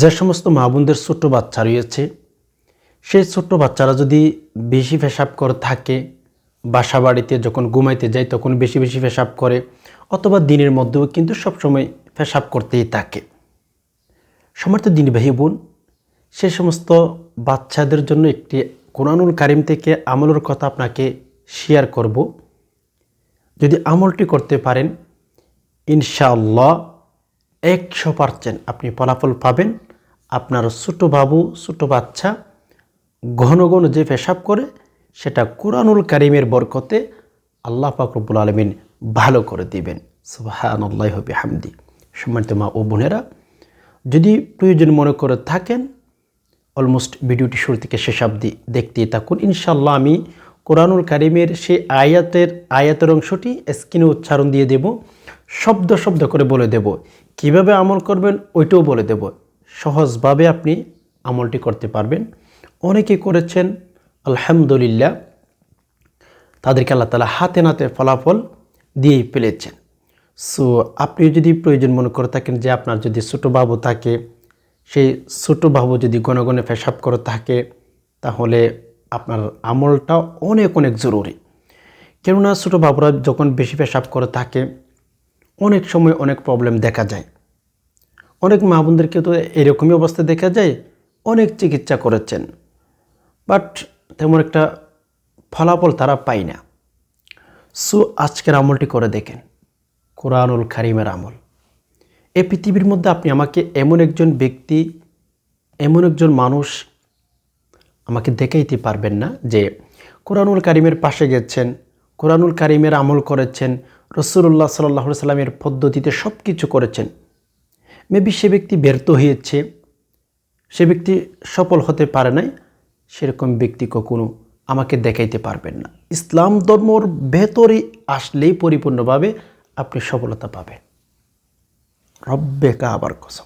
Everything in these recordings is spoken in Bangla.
যে সমস্ত মা বোনদের ছোট্ট বাচ্চা রয়েছে, সেই ছোট্ট বাচ্চারা যদি বেশি পেশাব করে থাকে বাসা বাড়িতে যখন ঘুমাইতে যায় তখন বেশি বেশি পেশাব করে, অথবা দিনের মধ্যেও কিন্তু সবসময় পেশাব করতেই থাকে। সমর্থ দিন ভাই বোন, সে সমস্ত বাচ্চাদের জন্য একটি কোরআনুল কারিম থেকে আমলের কথা আপনাকে শেয়ার করব। যদি আমলটি করতে পারেন, ইনশাআল্লাহ একশো পার্সেন্ট আপনি ফলাফল পাবেন। আপনার ছোটো বাবু, ছোটো বাচ্চা ঘন ঘন যে পেশাব করে, সেটা কোরআনুল কারিমের বরকতে আল্লাহ পাকরবুল আলমিন ভালো করে দিবেন। সুবাহান্লাহ হামদি সম্মানিত মা ও বোনেরা, যদি প্রয়োজন মনে করে থাকেন, অলমোস্ট ভিডিওটি শুরু থেকে শেষ অবধি দেখতেই থাকুন। ইনশাল্লাহ আমি কোরআনুল কারিমের সেই আয়াতের আয়াতের অংশটি স্ক্রিনে উচ্চারণ দিয়ে দেব। শব্দ শব্দ করে বলে দেব। কীভাবে আমল করবেন ওইটাও বলে দেব। সহজভাবে আপনি আমলটি করতে পারবেন। অনেকে করেছেন, আলহামদুলিল্লাহ, তাদেরকে আল্লাহ তালা হাতে নাতে ফলাফল দিয়েই ফেলেছেন। সো, আপনি যদি প্রয়োজন মনে করে থাকেন যে আপনার যদি ছোটো বাবু থাকে, সেই ছোটো বাবু যদি গণগণে পেশাব করে থাকে, তাহলে আপনার আমলটা অনেক অনেক জরুরি। কেননা ছোটো বাবুরা যখন বেশি পেশাব করে থাকে, অনেক সময় অনেক প্রবলেম দেখা যায়। অনেক মা বোনদেরকে তো এরকমই অবস্থা দেখা যায়, অনেক চিকিৎসা করেছেন। বাট তেমন একটা ফলাফল তারা পায় না। সো আজকের আমলটি করে দেখেন। কোরআনুল খারিমের আমল। এই পৃথিবীর মধ্যে আপনি আমাকে এমন একজন ব্যক্তি, এমন একজন মানুষ আমাকে দেখাইতে পারবেন না যে কোরআনুল কারিমের পাশে গেছেন, কোরআনুল কারিমের আমল করেছেন রসুল্লাহ সাল্লাহ সাল্লামের পদ্ধতিতে সব কিছু করেছেন। মেবি সে ব্যক্তি ব্যর্থ হয়েছে, সে ব্যক্তি সফল হতে পারে নাই, সেরকম ব্যক্তি কখনো আমাকে দেখাইতে পারবেন না। ইসলাম ধর্মর ভেতরে আসলেই পরিপূর্ণভাবে আপনি সফলতা পাবেন। রব্বে কাবার কসম।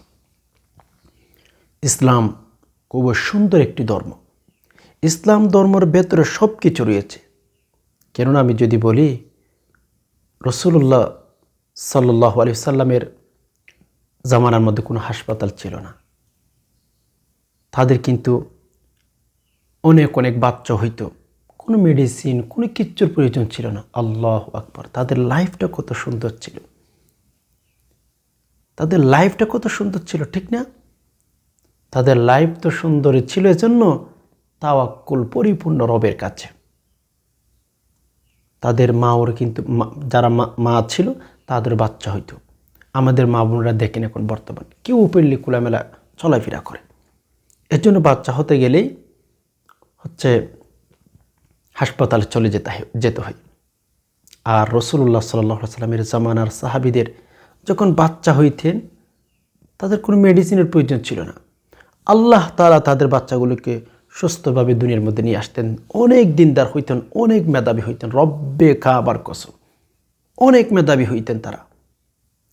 ইসলাম খুব সুন্দর একটি ধর্ম। ইসলাম ধর্মর ভেতরে সব কিছু রয়েছে। কেননা আমি যদি বলি রসুল্লাহ সাল্লাহ আলি সাল্লামের জামানার মধ্যে কোনো হাসপাতাল ছিল না। তাদের কিন্তু অনেক অনেক বাচ্চা হইতো। কোনো মেডিসিন কোনো কিচ্ছুর প্রয়োজন ছিল না। আল্লাহ আকবর। তাদের লাইফটা কত সুন্দর ছিল। তাদের লাইফটা কত সুন্দর ছিল, ঠিক না? তাদের লাইফ তো সুন্দর ছিল এজন্য তাওয়াক্কুল পরিপূর্ণ রবের কাছে। তাদের মা ওর কিন্তু যারা মা ছিল, তাদের বাচ্চা হইতো। আমাদের মা বোনরা দেখেন এখন বর্তমান। কেউ ওপেনলি খোলামেলা চলাফেরা করে। এর জন্য বাচ্চা হতে গেলেই হচ্ছে হাসপাতালে চলে যেতে হয় যেতে হয়। আর রসুল্লাহ সাল্লাহ সাল্লামের জামানার সাহাবিদের যখন বাচ্চা হইতেন, তাদের কোনো মেডিসিনের প্রয়োজন ছিল না। আল্লাহ তারা তাদের বাচ্চাগুলোকে সুস্থভাবে দুনিয়ার মধ্যে নিয়ে আসতেন। অনেক দিনদার হইতেন, অনেক মেধাবী হইতেন। রব্বে খাবার কসম। অনেক মেধাবী হইতেন তারা।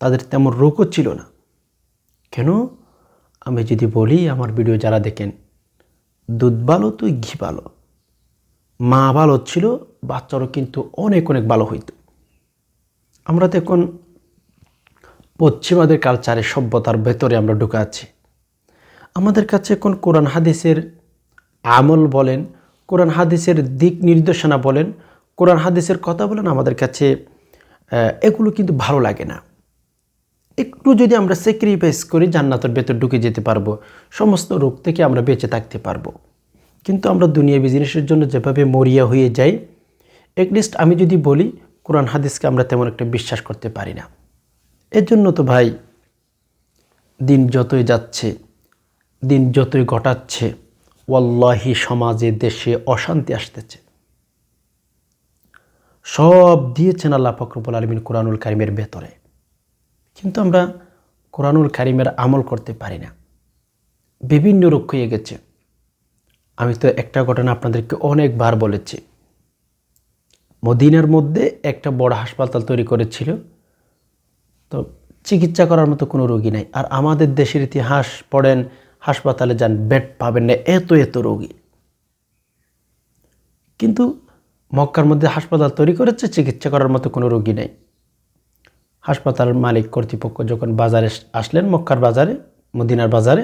তাদের তেমন রোগও ছিল না। কেন? আমি যদি বলি, আমার ভিডিও যারা দেখেন, দুধ ভালো, তুই ঘি ভালো। মা ভালো ছিল, বাচ্চারও কিন্তু অনেক অনেক ভালো হইত। আমরা তো এখন পশ্চিমাদের কালচারে সভ্যতার ভেতরে আমরা ঢুকে আছি। আমাদের কাছে এখন কোরআন হাদিসের আমল বলেন, কোরআন হাদিসের দিক নির্দেশনা বলেন, কোরআন হাদিসের কথা বলেন, আমাদের কাছে এগুলো কিন্তু ভালো লাগে না। একটু যদি আমরা স্যাক্রিফাইস করি, জান্নাতের ভেতর ঢুকে যেতে পারব, সমস্ত রোগ থেকে আমরা বেঁচে থাকতে পারব। কিন্তু আমরা দুনিয়া বিজনেসের জন্য যেভাবে মরিয়া হয়ে যাই এটলিস্ট আমি যদি বলি, কোরআন হাদিসকে আমরা তেমন একটা বিশ্বাস করতে পারি না। এর জন্য তো ভাই, দিন যতই যাচ্ছে, দিন যতই ঘটাচ্ছে, ওয়াল্লাহি সমাজে দেশে অশান্তি আসতেছে। সব দিয়েছেন আল্লাহ ফকরবুল আলমিন কোরআনুল কারিমের ভেতরে। কিন্তু আমরা কোরআনুল কারিমের আমল করতে পারি না। বিভিন্ন রোগ হয়ে গেছে। আমি তো একটা ঘটনা আপনাদেরকে অনেকবার বলেছি। মদিনার মধ্যে একটা বড় হাসপাতাল তৈরি করেছিল। তো চিকিৎসা করার মতো কোনো রোগী নাই। আর আমাদের দেশের ইতিহাস পড়েন, হাসপাতালে যান, বেড পাবেন না, এত এত রোগী। কিন্তু মক্কার মধ্যে হাসপাতাল তৈরি করেছে, চিকিৎসা করার মতো কোনো রোগী নেই। হাসপাতাল মালিক কর্তৃপক্ষ যখন বাজারে আসলেন, মক্কার বাজারে, মদিনার বাজারে,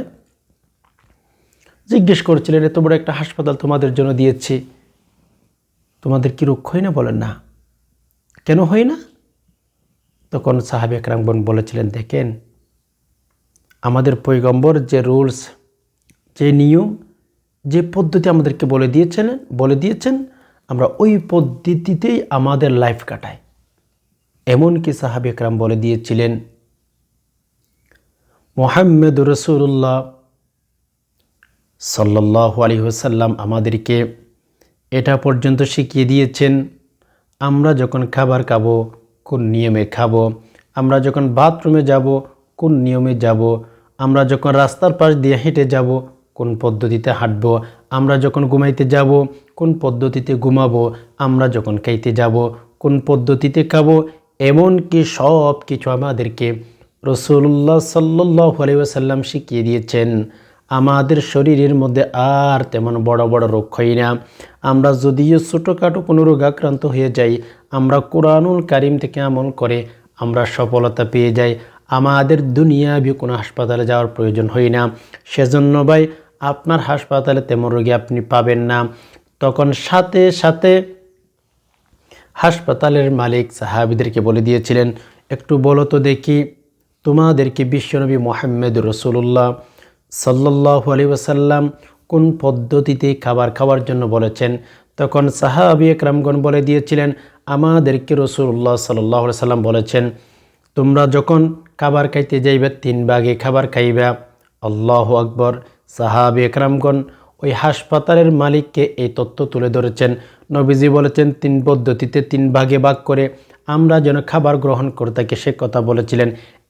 জিজ্ঞেস করছিলেন, এত বড় একটা হাসপাতাল তোমাদের জন্য দিয়েছি, তোমাদের কি রোগ হয় না? বলেন, না। কেন হয় না? তখন সাহাবি একরামগণ বলেছিলেন, দেখেন, আমাদের পৈগম্বর যে রুলস, যে নিয়ম, যে পদ্ধতি আমাদেরকে বলে দিয়েছেন বলে দিয়েছেন, আমরা ওই পদ্ধতিতেই আমাদের লাইফ কাটাই। এমনকি সাহাবি একরাম বলে দিয়েছিলেন মোহাম্মদ রসুল্লাহ সাল্লাহ আলী হুসাল্লাম আমাদেরকে এটা পর্যন্ত শিখিয়ে দিয়েছেন, আমরা যখন খাবার খাব, কোন নিয়মে খাব, আমরা যখন বাথরুমে যাব, কোন নিয়মে যাব, আমরা যখন রাস্তার পাশ দিয়ে হেঁটে যাব, কোন পদ্ধতিতে হাঁটব, আমরা যখন ঘুমাইতে যাব, কোন পদ্ধতিতে ঘুমাবো, আমরা যখন খাইতে যাব, কোন পদ্ধতিতে খাব এমনকি সব কিছু আমাদেরকে রসুল্লাহ সাল্লাহ শিখিয়ে দিয়েছেন। আমাদের শরীরের মধ্যে আর তেমন বড় বড় রোগ হয় না। আমরা যদিও ছোটোখাটো কোনো রোগ আক্রান্ত হয়ে যাই, আমরা কোরআনুল কারিম থেকে আমল করে আমরা সফলতা পেয়ে যাই। আমাদের দুনিয়াবি কোনো হাসপাতালে যাওয়ার প্রয়োজন হয় না। সেজন্য ভাই, আপনার হাসপাতালে তেমন রোগী আপনি পাবেন না। তখন সাথে সাথে হাসপাতালের মালিক সাহাবিদেরকে বলে দিয়েছিলেন, একটু বলো তো দেখি, তোমাদেরকে বিশ্বনবী মোহাম্মদ রসুল্লাহ সাল্লাহ আলী ওসাল্লাম কোন পদ্ধতিতে খাবার খাওয়ার জন্য বলেছেন? তখন সাহাবি একরামগণ বলে দিয়েছিলেন, আমাদেরকে রসুল্লাহ সাল্লাহ সাল্লাম বলেছেন, তোমরা যখন খাবার খাইতে যাইবে, তিন ভাগে খাবার খাইবা। আল্লাহ আকবর। সাহাবি একরামগণ ওই হাসপাতালের মালিককে এই তথ্য তুলে ধরেছেন। নবীজি বলেছেন, তিন পদ্ধতিতে তিন ভাগে ভাগ করে আমরা যেন খাবার গ্রহণ করে থাকি, সে কথা বলেছিলেন।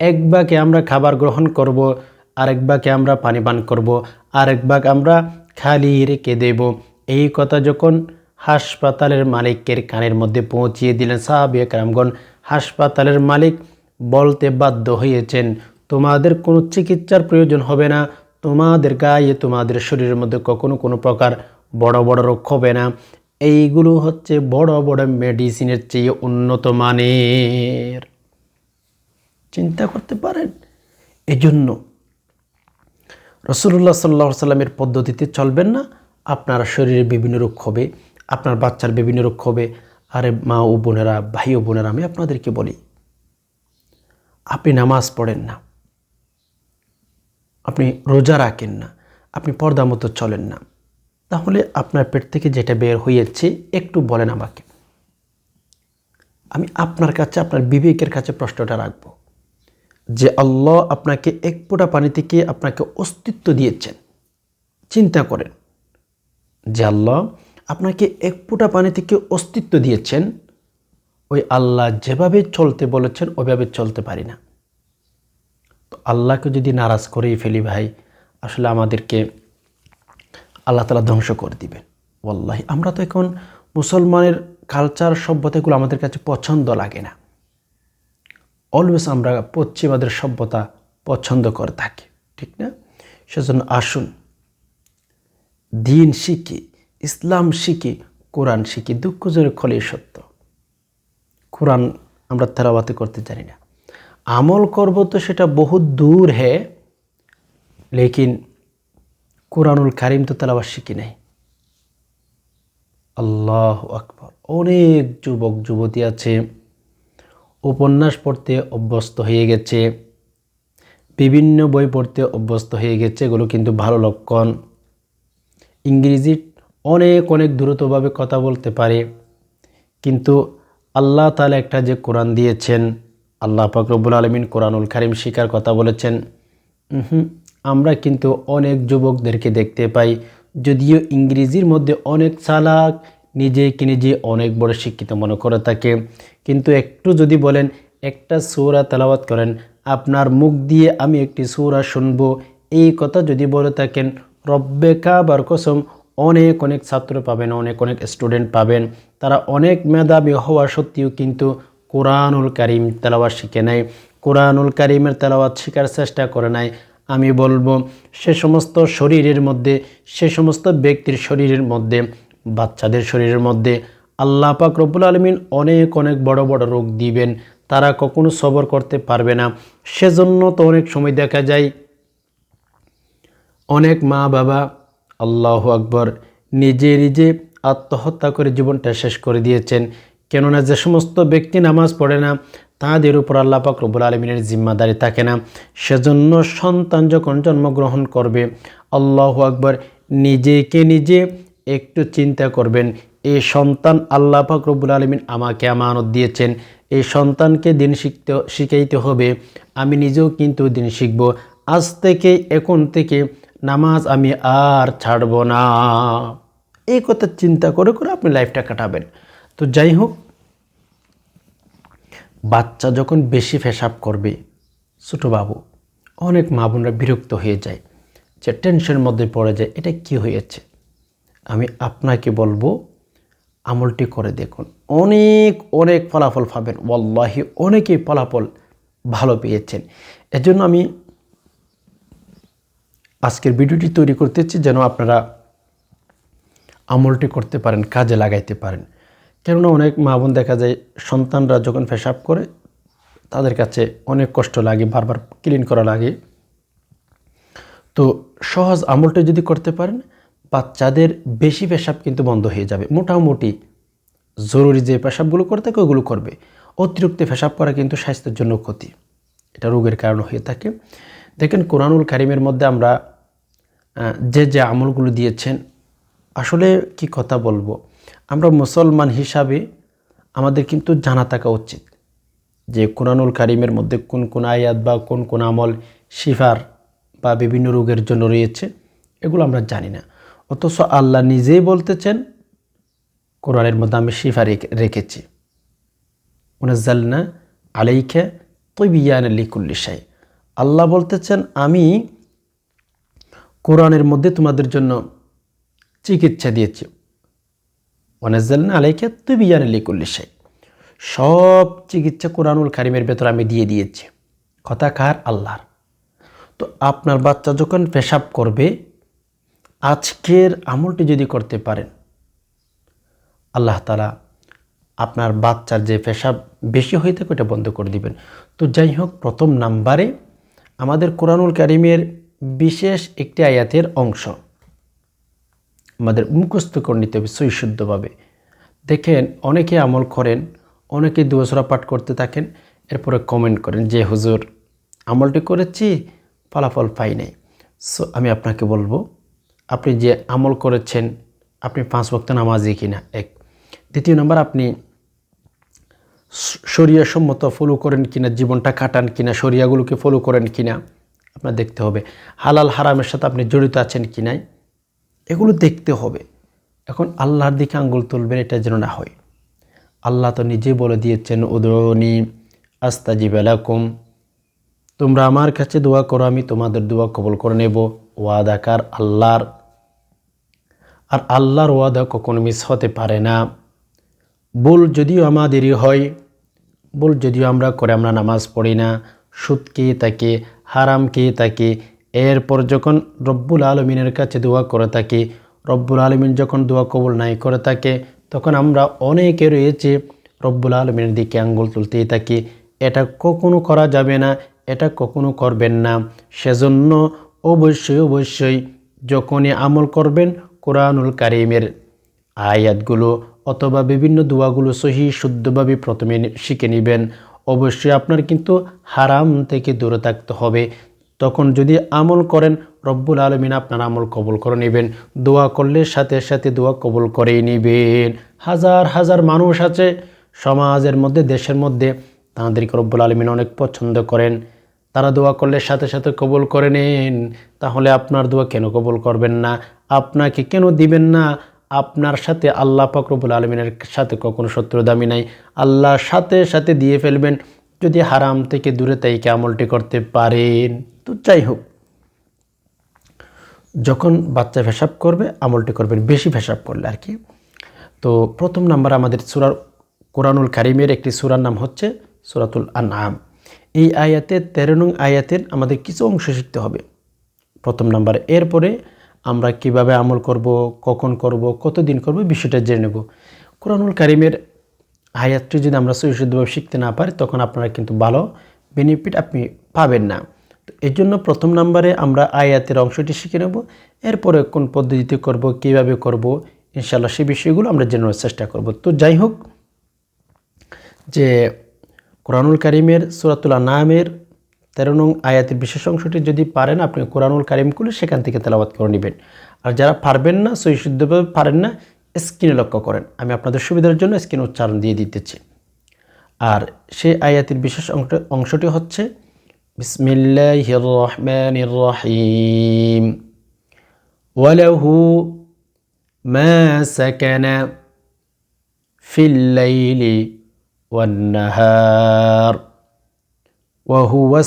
এক ভাগে আমরা খাবার গ্রহণ করব, আরেক ভাগে আমরা পানি পান করব, আরেক ভাগ আমরা খালি রেখে দেব। এই কথা যখন হাসপাতালের মালিকের কানের মধ্যে পৌঁছিয়ে দিলেন সাহাবিয়া কারামগণ হাসপাতালের মালিক বলতে বাধ্য হয়েছেন, তোমাদের কোনো চিকিৎসার প্রয়োজন হবে না তোমাদের গায়ে, তোমাদের শরীরের মধ্যে কখনো কোনো প্রকার বড় বড় রোগ হবে না। এইগুলো হচ্ছে বড় বড় মেডিসিনের চেয়ে উন্নত মানের। চিন্তা করতে পারেন? এজন্য রসুল্লাহ সাল্লা সাল্লামের পদ্ধতিতে চলবেন না। আপনার শরীরে বিভিন্ন রোগ হবে, আপনার বাচ্চার বিভিন্ন রোগ হবে। আরে মা ও বোনেরা, ভাই ও বোনেরা, আমি আপনাদেরকে বলি, আপনি নামাজ পড়েন না। আপনি রোজা রাখেন না, আপনি পর্দা মতো চলেন না। তাহলে আপনার পেট থেকে যেটা বের হয়েছে, একটু বলেন আমাকে। আমি আপনার কাছে, আপনার বিবেকের কাছে প্রশ্নটা রাখব। যে আল্লাহ আপনাকে এক ফোঁটা পানি থেকে আপনাকে অস্তিত্ব দিয়েছেন। চিন্তা করেন। যে আল্লাহ আপনাকে এক ফোঁটা পানি থেকে অস্তিত্ব দিয়েছেন, ওই আল্লাহ যেভাবে চলতে বলেছেন, ওইভাবে চলতে পারি না। তো আল্লাহকে যদি নারাজ করেই ফেলি ভাই, আসলে আমাদেরকে আল্লাহ তালা ধ্বংস করে দিবেন। ওল্লাহি আমরা তো এখন মুসলমানের কালচার সভ্যতাগুলো আমাদের কাছে পছন্দ লাগে না। অলওয়েজ আমরা পশ্চিমাদের সভ্যতা পছন্দ করে থাকি, ঠিক না? সেজন্য আসুন, দিন শিখি, ইসলাম শিখি, কোরআন শিখি দুঃখজনক খলেই সত্য। কোরআন আমরা তেরাবাতে করতে জানি না। আমল করব তো সেটা বহুত দূর হে, লেকিন কোরআনুল কারিম তো তেলাবাস শিখি নাই। আল্লাহ আকবর। অনেক যুবক, যুবতী আছে, উপন্যাস পড়তে অভ্যস্ত হয়ে গেছে, বিভিন্ন বই পড়তে অভ্যস্ত হয়ে গেছে, এগুলো কিন্তু ভালো লক্ষণ। ইংরেজি অনেক অনেক দ্রুতভাবে কথা বলতে পারে, কিন্তু আল্লাহ তালা একটা যে কোরআন দিয়েছেন আল্লাহ ফাকরবুল আলমিন কোরআনুল কারিম শিকার কথা বলেছেন আমরা কিন্তু অনেক যুবকদেরকে দেখতে পাই, যদিও ইংরেজির মধ্যে অনেক চালাক নিজেকে নিজে অনেক বড় শিক্ষিত মনে করে থাকে। কিন্তু একটু যদি বলেন, একটা সৌরা তেলাওয়াত করেন, আপনার মুখ দিয়ে আমি একটি সৌরা শুনব, এই কথা যদি বলে থাকেন রব্বেকা বার কসম, অনেক অনেক ছাত্র পাবেন, অনেক অনেক স্টুডেন্ট পাবেন, তারা অনেক মেধাবী হওয়া সত্ত্বেও কিন্তু কোরআনুল কারিম তেলাওয়াত শিখে নেয় কোরআনুল কারিমের তেলাওয়াত শেখার চেষ্টা করে নাই। আমি বলব, সে সমস্ত শরীরের মধ্যে, সে সমস্ত ব্যক্তির শরীরের মধ্যে, বাচ্চাদের শরীরের মধ্যে আল্লাহ পাক রব্বুল আলমিন অনেক অনেক বড় বড় রোগ দিবেন। তারা কখনো সবর করতে পারবে না। সেজন্য তো অনেক সময় দেখা যায়, অনেক মা বাবা আল্লাহ আকবর নিজে নিজে আত্মহত্যা করে জীবনটা শেষ করে দিয়েছেন। কেননা যে সমস্ত ব্যক্তি নামাজ পড়ে না, তাদের উপর আল্লাহ পাক রব্বুল আলমিনের জিম্মাদারি থাকে না। সেজন্য সন্তান যখন জন্মগ্রহণ করবে, আল্লাহ আকবর নিজেকে নিজে একটু চিন্তা করবেন এই সন্তান আল্লাহ পাক রব্বুল আলমিন আমাকে আমানত দিয়েছেন এই সন্তানকে দিন শিখতে, শিখাইতে হবে, আমি নিজেও কিন্তু দিন শিখব, আজ থেকে, এখন থেকে নামাজ আমি আর ছাড়ব না। এই কথা চিন্তা করে করে আপনি লাইফটা কাটাবেন। তো যাই হোক, বাচ্চা যখন বেশি পেশাব করবে, ছোটো বাবু, অনেক মা বোনরা বিরক্ত হয়ে যায় যে টেনশনের মধ্যে পড়ে যায় এটা কি হয়েছে? আমি আপনাকে বলব, আমলটি করে দেখুন। অনেক অনেক ফলাফল পাবেন। ওয়াল্লাহি অনেকেই ফলাফল ভালো পেয়েছেন। এজন্য আমি আজকের ভিডিওটি তৈরি করতেছি যেন আপনারা আমলটি করতে পারেন, কাজে লাগাইতে পারেন। কেননা অনেক মা বোন দেখা যায় সন্তানরা যখন পেশাব করে, তাদের কাছে অনেক কষ্ট লাগে, বারবার ক্লিন করা লাগে। তো সহজ আমলটা যদি করতে পারেন, বাচ্চাদের বেশি পেশাব কিন্তু বন্ধ হয়ে যাবে। মোটামুটি জরুরি যে পেশাবগুলো করে থাকে, ওগুলো করবে। অতিরিক্ত পেশাব করা কিন্তু স্বাস্থ্যের জন্য ক্ষতি। এটা রোগের কারণ হয়ে থাকে। দেখেন, কোরআনুল কারিমের মধ্যে আমরা যে যে আমলগুলো দিয়েছেন, আসলে কি কথা বলব? আমরা মুসলমান হিসাবে আমাদের কিন্তু জানা থাকা উচিত যে কোরআনুল কারিমের মধ্যে কোন কোন আয়াত বা কোন কোন আমল শিফার বা বিভিন্ন রোগের জন্য রয়েছে, এগুলো আমরা জানি না। অথচ আল্লাহ নিজেই বলতেছেন, কোরআনের মধ্যে আমি শিফা রেখে- রেখেছি। উনাজ্জালনা আলাইকে তৈবিয়ান লিকুল্লি সাই আল্লাহ বলতেছেন, আমি কোরআনের মধ্যে তোমাদের জন্য চিকিৎসা দিয়েছি। ওয়ানাজ্জালনা আলাইকে তৈবিয়ান লিকুল্লি সাই সব চিকিৎসা কোরআনুল কারিমের ভেতর আমি দিয়ে দিয়েছি। কথা কার? আল্লাহর। তো আপনার বাচ্চা যখন পেশাব করবে, আজকের আমলটি যদি করতে পারেন, আল্লাহ তালা আপনার বাচ্চার যে পেশাব বেশি হয়ে থাকে ওটা বন্ধ করে দিবেন। তো যাই হোক, প্রথম নাম্বারে আমাদের কোরআনুল কারিমের বিশেষ একটি আয়াতের অংশ। আমাদের মুখস্থ করে নিতে হবে সৈশুদ্ধভাবে দেখেন, অনেকে আমল করেন, অনেকে দুয়াসরা পাঠ করতে থাকেন, এরপরে কমেন্ট করেন যে, হুজুর, আমলটি করেছি, ফলাফল পাই নাই। সো আমি আপনাকে বলব, আপনি যে আমল করেছেন, আপনি পাঁচ বক্ত নামাজি কিনা? এক। দ্বিতীয় নম্বর, আপনি শরিয়া সম্মত ফলো করেন কিনা? জীবনটা কাটান কিনা? শরিয়াগুলোকে ফলো করেন কিনা? আপনার দেখতে হবে। হালাল হারামের সাথে আপনি জড়িত আছেন কি নাই? এগুলো দেখতে হবে। এখন আল্লাহর দিকে আঙ্গুল তুলবেন, এটা যেন না হয়। আল্লাহ তো নিজে বলে দিয়েছেন উদরণী আস্তাজিব আলাকুম তোমরা আমার কাছে দোয়া করো, আমি তোমাদের দোয়া কবল করে নেব। ওয়াদাকার আল্লাহর। আর আল্লাহর ওয়াদা কখনো মিস হতে পারে না। ভুল যদিও আমাদেরই হয় ভুল যদিও আমরা করে আমরা নামাজ পড়ি না, সুদ কে তাকে হারাম কে তাকে এরপর যখন রব্বুল আলমিনের কাছে দোয়া করে থাকি, রব্বুল আলমিন যখন দোয়া কবুল নাই করে থাকে, তখন আমরা অনেকে রয়েছে রব্বুল আলমিনের দিকে আঙ্গুল তুলতেই থাকি। এটা কখনো করা যাবে না, এটা কখনো করবেন না। সেজন্য অবশ্যই অবশ্যই যখনই আমল করবেন কোরআনুল কারিমের আয়াতগুলো অথবা বিভিন্ন দোয়াগুলো সহি, শুদ্ধভাবে প্রথমে শিখে নেবেন। অবশ্যই আপনার কিন্তু হারাম থেকে দূরে থাকতে হবে। তখন যদি আমল করেন, রব্বুল আলমিন আপনার আমল কবল করে নেবেন। দোয়া করলে সাথে সাথে দোয়া কবল করেই নেবেন। হাজার হাজার মানুষ আছে সমাজের মধ্যে, দেশের মধ্যে, তাদেরকে রব্বুল আলমিন অনেক পছন্দ করেন। তারা দোয়া করলে সাথে সাথে কবল করে নেন। তাহলে আপনার দোয়া কেন কবল করবেন না? আপনাকে কেন দিবেন না? আপনার সাথে আল্লাহ পাকরবুল আলমিনের সাথে কখনো শত্রু দামি নাই। আল্লাহর সাথে সাথে দিয়ে ফেলবেন। যদি হারাম থেকে দূরে তাইকে আমলটি করতে পারেন? তো যাই হোক, যখন বাচ্চা পেশাব করবে, আমলটি করবেন, বেশি পেশাব করলে আর কি। তো প্রথম নাম্বার আমাদের সুরার কোরআনুল কারিমের একটি সুরার নাম হচ্ছে সুরাতুল আনআম। এই আয়াতে তেরো নং আয়াতের আমাদের কিছু অংশ শিখতে হবে। প্রথম নাম্বার, এরপরে আমরা কীভাবে আমল করব, কখন করব, কতদিন করব বিষয়টা জেনে নেব। কোরআনুল কারিমের আয়াতটি যদি আমরা সুশুদ্ধভাবে শিখতে না পারি, তখন আপনারা কিন্তু ভালো বেনিফিট আপনি পাবেন না। তো এই জন্য প্রথম নাম্বারে আমরা আয়াতের অংশটি শিখে নেব। এরপরে কোন পদ্ধতিতে করব, কীভাবে করব ইনশাল্লাহ সেই বিষয়গুলো আমরা জেনার চেষ্টা করব। তো যাই হোক, যে কোরআনুল কারিমের সুরাতুল নামের তেরো নং আয়াতের বিশেষ অংশটি যদি পারেন, আপনি কোরআনুল কারিম খুলে সেখান থেকে তেলাবাদ করে নেবেন। আর যারা পারবেন না, সহিশুদ্ধভাবে পারেন না, স্ক্রিনে লক্ষ্য করেন। আমি আপনাদের সুবিধার জন্য স্ক্রিনে উচ্চারণ দিয়ে দিতেছি। আর সেই আয়াতের বিশেষ অংশ অংশটি হচ্ছে بسم الله الرحمن الرحيم وله ما سكن في الليل والنهار وهو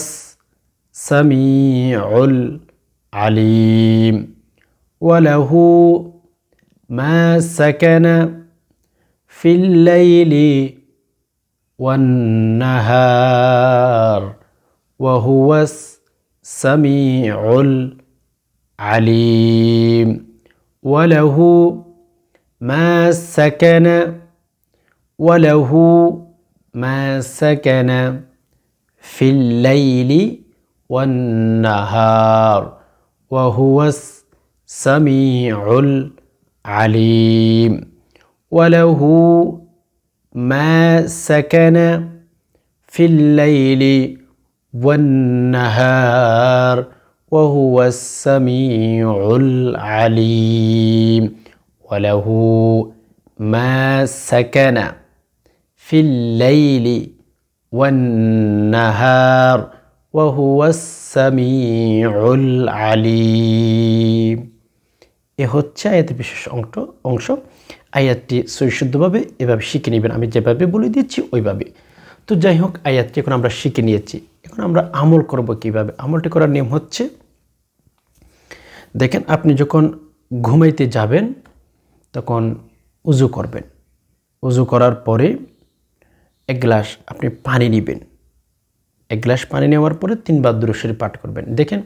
السميع العليم وله ما سكن في الليل والنهار وهو السميع العليم. وله ما سكن وله ما سكن في الليل والنهار وهو السميع العليم. وله ما سكن في الليل والنهار وهو السميع العليم وله ما سكن في الليل والنهار وهو السميع العليم এ হচ্ছে আয়াতের বিশেষ অংশ অংশ আয়াতটি সৈশুদ্ধভাবে এভাবে শিখে নেবেন আমি যেভাবে বলে দিচ্ছি ওইভাবে তো যাই হোক, আয়াতটি এখন আমরা শিখে নিয়েছি। এখন আমরা আমল করব কীভাবে? আমলটি করার নিয়ম হচ্ছে, দেখেন আপনি যখন ঘুমাইতে যাবেন, তখন উজু করবেন। উজু করার পরে এক গ্লাস আপনি পানি নেবেন। এক গ্লাস পানি নেওয়ার পরে তিনবার দুরু শরীফ পাঠ করবেন। দেখেন,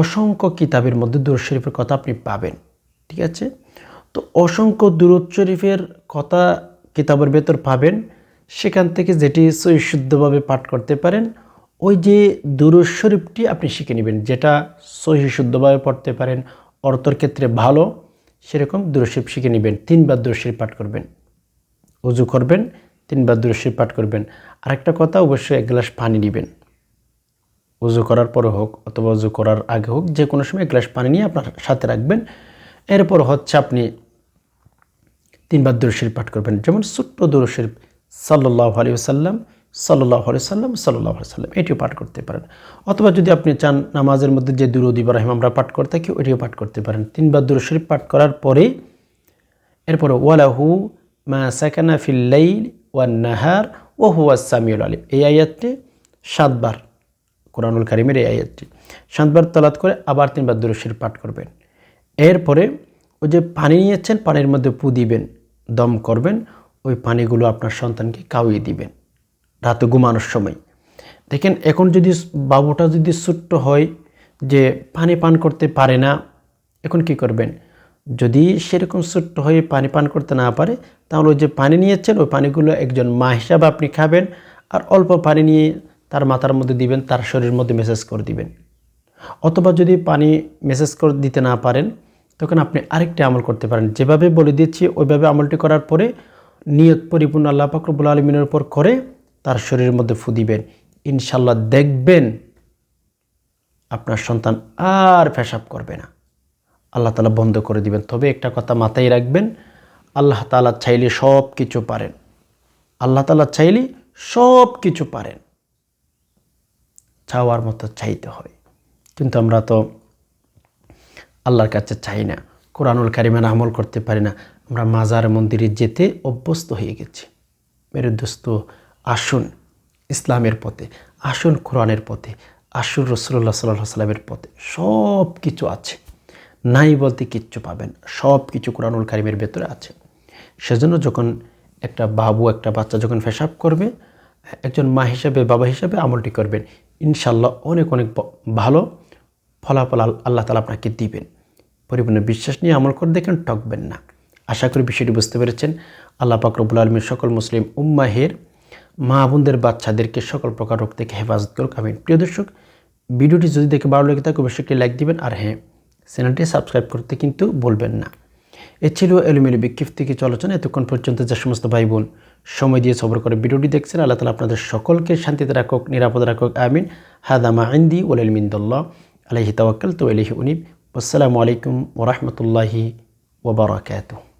অসংখ্য কিতাবের মধ্যে দুরু শরীফের কথা আপনি পাবেন, ঠিক আছে? তো অসংখ্য দুরুদ শরীফের কথা কিতাবের ভেতর পাবেন সেখান থেকে যেটি সহিশুদ্ধভাবে পাঠ করতে পারেন, ওই যে দুরুদ আপনি শিখে নেবেন, যেটা সহিশুদ্ধভাবে পড়তে পারেন, অর্থর ক্ষেত্রে ভালো, সেরকম দুরুদ শিখে নেবেন, তিনবার দুরুদ শরীফ পাঠ করবেন। উজু করবেন, তিনবার দৃশ্যে পাঠ করবেন। আরেকটা কথা, অবশ্যই এক গ্লাস পানি নেবেন। উজু করার পরে হোক অথবা উজু করার আগে হোক, যে কোনো সময় এক গ্লাস পানি নিয়ে আপনার সাথে রাখবেন। এরপর হচ্ছে আপনি তিনবার দৃশ্যের পাঠ করবেন। যেমন ছোট্ট দূরশরীফ সাল্লাহ আলী সাল্লাম সাল্লাহ আলি সাল্লাম সাল্লাহ আলি সাল্লাম এটিও পাঠ করতে পারেন। অথবা যদি আপনি চান নামাজের মধ্যে যে দুরুদ ইব্রাহিম আমরা পাঠ করে থাকি ওইটিও পাঠ করতে পারেন। তিনবার দূরশরীফ পাঠ করার পরে, এরপরে ওয়ালাহু মা সাকানা ফিল্লাইল ওয়ান নাহার ও হুয়া সামিউল আলিম। এই আয়াতটি সাতবার, কোরআনুল কারিমের এই আয়াতটি। সাতবার তলাত করে আবার তিনবার দুরশির পাঠ করবেন। এরপরে ওই যে পানি নিয়েছেন পানির মধ্যে পু দিবেন, দম করবেন ওই পানিগুলো আপনার সন্তানকে কাউয়ে দিবেন রাতে ঘুমানোর সময়। দেখেন, এখন যদি বাবুটা যদি ছোট্ট হয় যে পানি পান করতে পারে না, এখন কি করবেন? যদি সেরকম ছোট্ট হয়ে পানি পান করতে না পারে, তাহলে ওই যে পানি নিয়েছেন, ওই পানিগুলো একজন মা হিসাবে আপনি খাবেন আর অল্প পানি নিয়ে তার মাথার মধ্যে দিবেন, তার শরীরের মধ্যে মেসেজ করে দিবেন। অথবা যদি পানি মেসেজ করে দিতে না পারেন, তখন আপনি আরেকটি আমল করতে পারেন। যেভাবে বলে দিচ্ছি, ওইভাবে আমলটি করার পরে নিয়ত পরিপূর্ণ আল্লাহ ফাকরবুল আলমিনের উপর করে, তার শরীরের মধ্যে ফু দিবেন। ইনশাল্লাহ দেখবেন আপনার সন্তান আর পেশাব করবে না। আল্লাহ তালা বন্ধ করে দিবেন। তবে একটা কথা মাথায় রাখবেন, আল্লাহ তালা চাইলে সব কিছু পারেন। আল্লাহ তালা চাইলে সব কিছু পারেন। চাওয়ার মতো চাইতে হয়। কিন্তু আমরা তো আল্লাহর কাছে চাই না। কোরআনুল কারিমান আমল করতে পারি না। আমরা মাজার মন্দিরে যেতে অভ্যস্ত হয়ে গেছি। মেরে দোস্ত আসুন ইসলামের পথে, আসুন কোরআনের পথে, আসুন রসুল্লাহ সাল্লাহ সাল্লামের পথে। সব কিছু আছে। নাই বলতে কিচ্ছু পাবেন। সব কিছু কোরআনুল কারিমের ভেতরে আছে। সেজন্য যখন একটা বাবু, একটা বাচ্চা যখন পেশাব করবে, একজন মা হিসাবে, বাবা হিসাবে আমলটি করবেন ইনশাল্লাহ অনেক অনেক ভালো ফলাফল আল্লাহ তালা আপনাকে দিবেন। পরিপূর্ণ বিশ্বাস নিয়ে আমল করে দেখেন, ঠকবেন না। আশা করি বিষয়টি বুঝতে পেরেছেন। আল্লাহ পাকরবুল আলমীর সকল মুসলিম উম্মাহের মা বোনদের বাচ্চাদেরকে সকল প্রকার রোগ থেকে হেফাজত করুক আমি প্রিয় দর্শক, ভিডিওটি যদি দেখে ভালো লেগে থাকে, অবশ্যই একটি লাইক দিবেন। আর হ্যাঁ চ্যানেলটি সাবস্ক্রাইব করতে কিন্তু বলবেন না। এ ছিল এলোমেলো বিক্ষিপ থেকে চলচনা এতক্ষণ পর্যন্ত যে সমস্ত ভাই বোন সময় দিয়ে সবর করে ভিডিওটি দেখছেন, আল্লাহ তালা আপনাদের সকলকে শান্তিতে রাখুক, নিরাপদ রাখুক, আমিন। হাদামা আইন্দি ওলাইলমিন্দুল্লাহ আলহি তাওয়াক্কাল তো আলহি উনিব। আসসালামু আলাইকুম ওরহমতুল্লাহি ওবরাকাতুহ